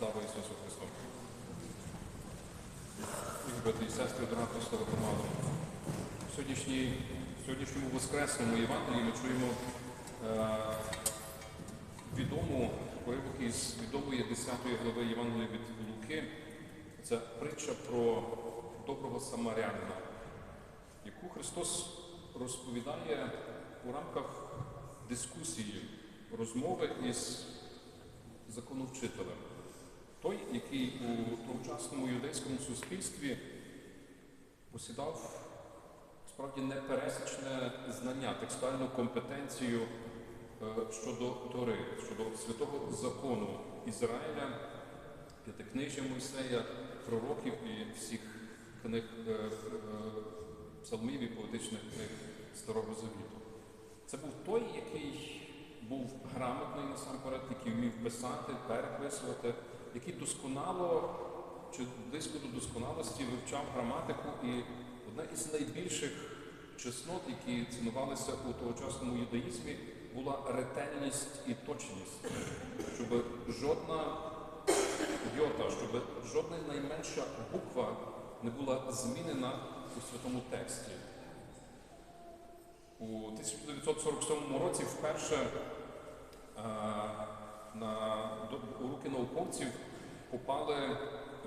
Слава Ісусу Христу! Брати і сестри, дорога Христова громада. В сьогоднішньому Воскресному Євангелії ми чуємо е, відому уривок із відомої 10 глави Євангелія від Луки. Це притча про доброго самарянина, яку Христос розповідає у рамках дискусії, розмови із законовчителем. Той, який у тогочасному юдейському суспільстві посідав справді непересічне знання, текстуальну компетенцію е, щодо Тори, щодо святого закону Ізраїля, п'ятикнижжя Мойсея, пророків і всіх книг е, е, псалмів і поетичних книг Старого Завіту. Це був той, який був грамотний насамперед, який вмів писати, переписувати, який досконало чи близько до досконалості вивчав граматику. І одна із найбільших чеснот, які цінувалися у тогочасному юдаїзмі, була ретельність і точність, щоб жодна йота, щоб жодна найменша буква не була змінена у святому тексті. У 1947 році вперше е, на, руки науковців попали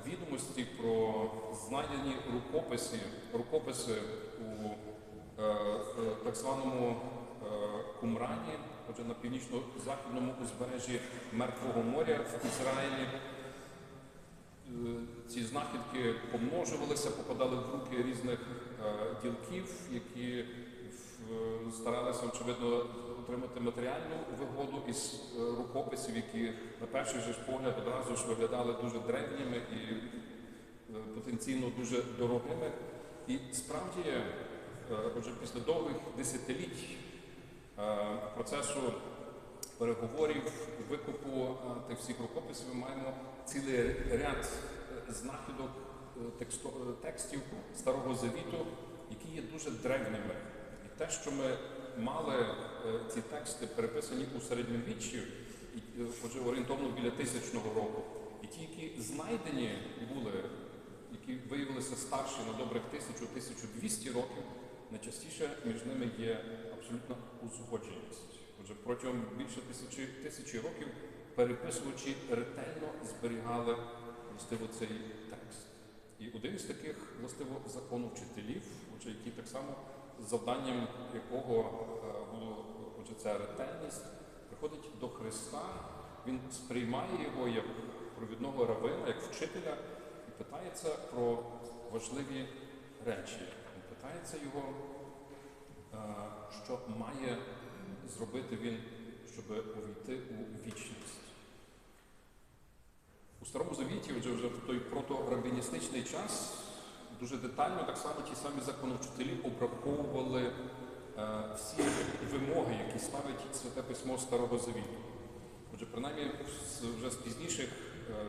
відомості про знайдені рукописи, рукописи у е, е, так званому е, Кумрані, отже на північно-західному узбережжі Мертвого моря в Ізраїлі. Е, Ці знахідки помножувалися, попадали в руки різних е, ділків, які старалися, очевидно, отримати матеріальну вигоду із е, рукописів, які на перший же погляд одразу ж виглядали дуже древніми і е, потенційно дуже дорогими. І справді, е, отже, після довгих десятиліть е, процесу переговорів, викупу е, тих всіх рукописів, ми маємо цілий ряд е, знахідок е, е, текстів Старого Завіту, які є дуже древніми. Те, що ми мали е, ці тексти переписані у середньовіччі, е, отже, орієнтовно біля тисячного року, і ті, які знайдені були, які виявилися старші на добрих 1000-1200 років, найчастіше між ними є абсолютна узгодженість. Отже, протягом більше тисячі, тисячі років переписувачі ретельно зберігали властиво цей текст. І один з таких властиво законовчителів, отже, який так само завданням якого е, було отже, ця ретельність, приходить до Христа, він сприймає його як провідного равина, як вчителя, і питається про важливі речі. Він питається його, е, що має зробити він, щоб увійти у вічність. У Старому Завіті, вже, вже в той проторабіністичний час, дуже детально так само ті самі законовчителі обраховували е, всі вимоги, які ставить Святе Письмо Старого Завіту. Отже, принаймні вже з пізніших е,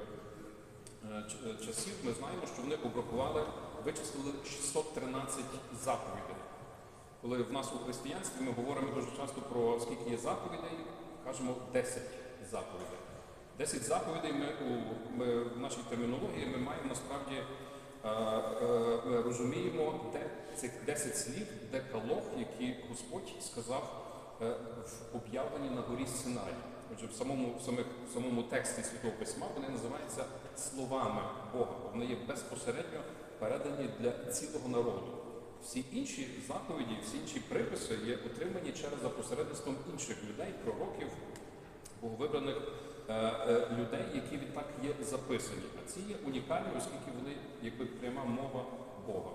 е, часів ми знаємо, що вони обрахували, вичислили 613 заповідей. Коли в нас у християнстві ми говоримо дуже часто про скільки є заповідей, кажемо 10 заповідей. 10 заповідей ми, у, ми в нашій термінології ми маємо насправді розуміємо, де цих 10 слів, декалог, які Господь сказав е, в об'явленні на горі Синай. Отже, в самому, в самих, в самому тексті Святого Письма вони називаються словами Бога. Вони є безпосередньо передані для цілого народу. Всі інші заповіді, всі інші приписи є отримані через за посередництвом інших людей, пророків, боговибраних е, е, людей, які відтак є записані. А ці є унікальні, оскільки вони якби пряма мова Бога.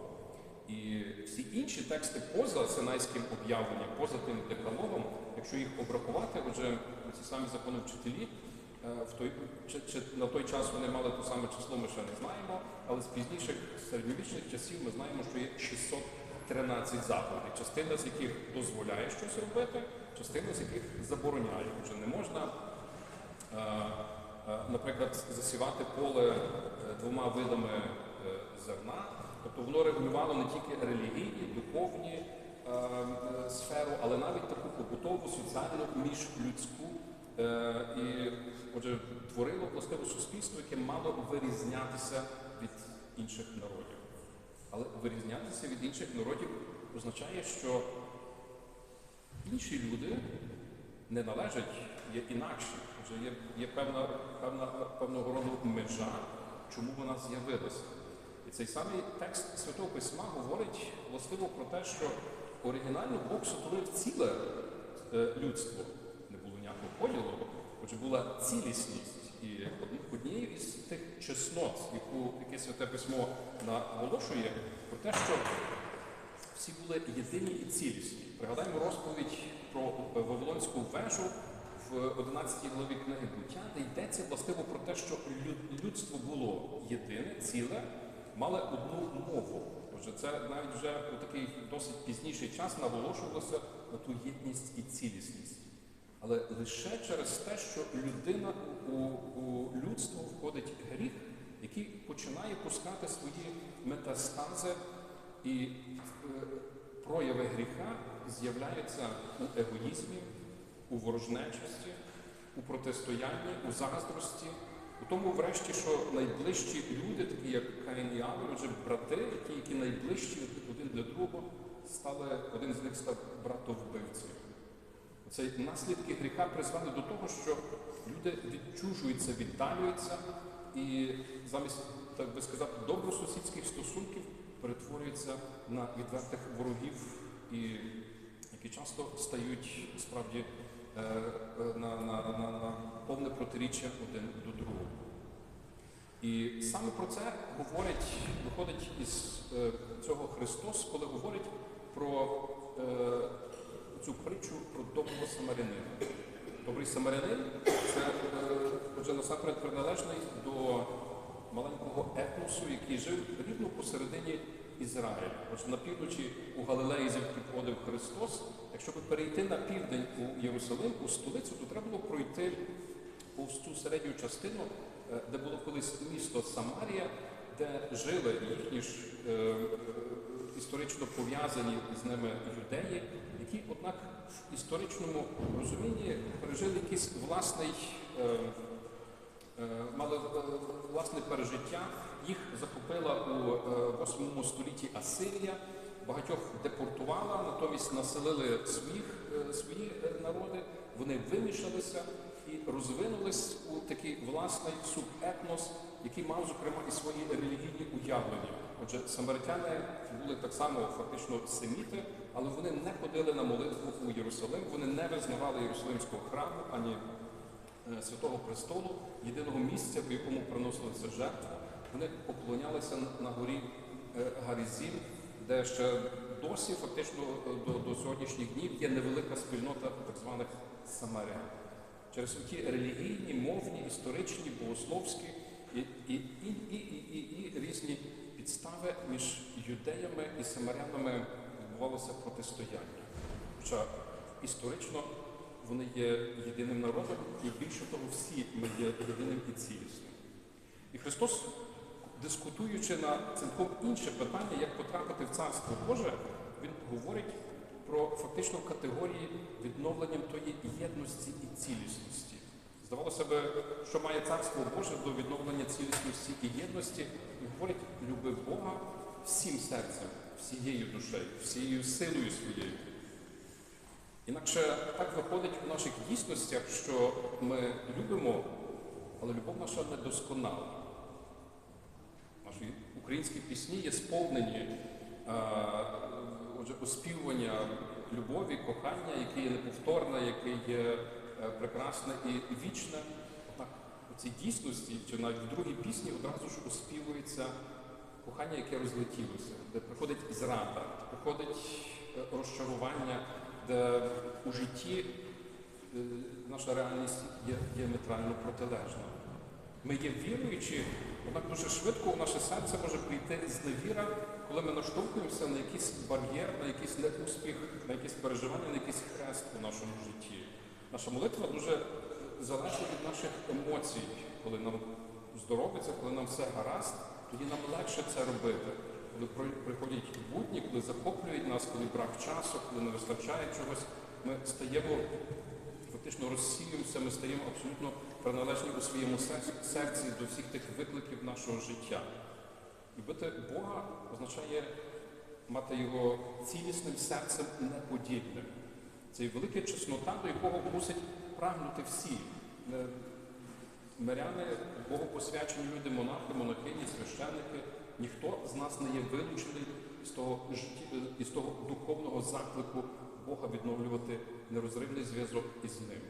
І всі інші тексти поза синайським об'явленням, поза тим декалогом, якщо їх обрахувати, отже, ці самі законовчителі, е, в той, чи, чи на той час вони мали те саме число, ми ще не знаємо, але з пізніших середньовічних часів ми знаємо, що є 613 заповідей, частина з яких дозволяє щось робити, частина з яких забороняє. Отже, не можна е, е, наприклад, засівати поле е, двома видами е, зерна, тобто воно регулювало не тільки релігійні, духовні е, сферу, але навіть таку побутову, соціальну, міжлюдську і отже, творило властиво суспільство, яке мало вирізнятися від інших народів. Але вирізнятися від інших народів означає, що інші люди не належать, є інакші. Отже, є, є певна, певна, певного роду межа, чому вона з'явилася. І цей самий текст Святого Письма говорить властиво про те, що оригінально Бог сотворив ціле е, людство. Не було ніякого поділу, отже була цілісність. І однією із тих чеснот, яку яке святе письмо наголошує, про те, що всі були єдині і цілісні. Пригадаємо розповідь про е, Вавилонську вежу в 11 главі книги буття, де йдеться властиво про те, що людство було єдине, ціле, мали одну мову. Отже, це навіть вже у такий досить пізніший час наголошувалося на ту єдність і цілісність. Але лише через те, що людина у, у людство входить гріх, який починає пускати свої метастази і е, прояви гріха з'являються у егоїзмі, у ворожнечості, у протистоянні, у заздрості, у тому, врешті, що найближчі люди, такі як Каїн і Авель, отже, брати, які, які найближчі один для другого, стали, один з них став братовбивцею. Цей наслідки гріха призвели до того, що люди відчужуються, віддалюються і замість, так би сказати, добросусідських стосунків перетворюються на відвертих ворогів, і які часто стають справді на, на, на, на повне протиріччя один до другого. І саме про це говорить, виходить із е, цього Христос, коли говорить про е, цю притчу про доброго самарянина. Добрий самарянин це е, отже насамперед приналежний до маленького етносу, який жив рівно посередині Ізраїля. Отже, на півночі у Галилеї, звідки походив Христос, якщо перейти на південь у Єрусалим, у столицю, то треба було пройти повз цю середню частину, е, де було колись місто Самарія, де жили їхні ж е, історично пов'язані з ними юдеї, які, однак, в історичному розумінні пережили якийсь власний, е, е, мали е, власне пережиття. Їх захопила у е, 8 столітті Асирія, багатьох депортувала, натомість населили своїх, е, свої е, народи, вони вимішалися і розвинулись у такий власний субетнос, який мав, зокрема, і свої релігійні уявлення. Отже, самаритяни були так само фактично семіти, але вони не ходили на молитву у Єрусалим, вони не визнавали Єрусалимського храму ані е, Святого Престолу, єдиного місця, в якому приносилися жертви. Вони поклонялися на- горі е, Гарізім, де ще досі, фактично е, до, до сьогоднішніх днів, є невелика спільнота так званих самарян. Через ті релігійні, мовні, історичні, богословські і, і, і, і, і, і, і різні підстави між юдеями і самарянами відбувалося протистояння. Хоча історично вони є єдиним народом, і більше того, всі ми є єдиним і цілісним. І Христос, дискутуючи на цілком інше питання, як потрапити в Царство Боже, Він говорить про фактично категорії відновленням тої єдності і цілісності. Здавалося би, що має Царство Боже до відновлення цілісності і єдності, і говорить, люби Бога всім серцем, всією душею, всією силою своєю. Інакше так виходить у наших дійсностях, що ми любимо, але любов наша недосконала. Українські пісні є сповнені е, отже, оспівування любові, кохання, яке є неповторне, яке є е, прекрасне і вічне. Однак у цій дійсності, чи навіть в другій пісні одразу ж оспівується кохання, яке розлетілося, де приходить зрада, приходить е, розчарування, де у житті наша реальність є діаметрально протилежна. Ми є віруючі, однак дуже швидко у наше серце може прийти зневіра, коли ми наштовхуємося на якийсь бар'єр, на якийсь неуспіх, на якісь переживання, на якийсь хрест у нашому житті. Наша молитва дуже залежить від наших емоцій, коли нам здоровиться, коли нам все гаразд, тоді нам легше це робити. Коли приходять будні, коли захоплюють нас, коли брак часу, коли не вистачає чогось, ми стаємо фактично фактично розсіюємося, ми стаємо абсолютно приналежні у своєму серці до всіх тих викликів нашого життя. Любити Бога означає мати його цілісним серцем неподільним. Це велика чеснота, до якого мусять прагнути всі. Е, Миряни, богопосвячені люди, монахи, монахині, священники, ніхто з нас не є вилучений з того, житті- із того духовного заклику Бога відновлювати нерозривний зв'язок із ним.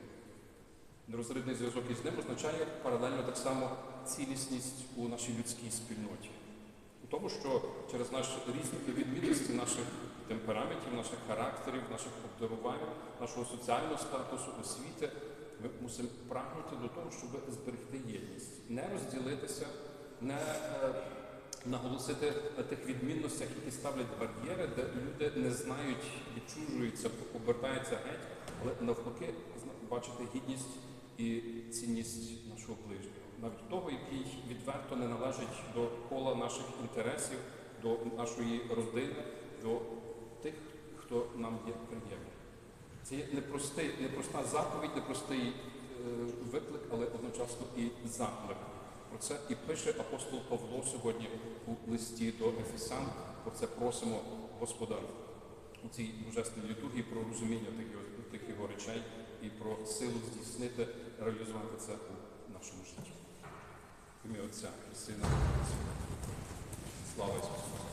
Нерозривний зв'язок із ним означає паралельно так само цілісність у нашій людській спільноті. У тому, що через наші різні відмінності наших темпераментів, наших характерів, наших обдарувань, нашого соціального статусу, освіти, ми мусимо прагнути до того, щоб зберегти єдність, не розділитися, не е, наголосити на тих відмінностях, які ставлять бар'єри, де люди не знають, відчужуються, обертаються геть, але навпаки бачити гідність і цінність нашого ближнього, навіть того, який відверто не належить до кола наших інтересів, до нашої родини, до тих, хто нам є приємний. Це є непростий, непроста заповідь, непростий е, виклик, але одночасно і заклик. Про це і пише апостол Павло сьогодні у листі до Ефесян. Про це просимо Господа у цій божественній літургії про розуміння тих його, тих його речей і про силу здійснити, реалізувати це у нашому житті. В ім'я Отця і Сина Слава Ісусу!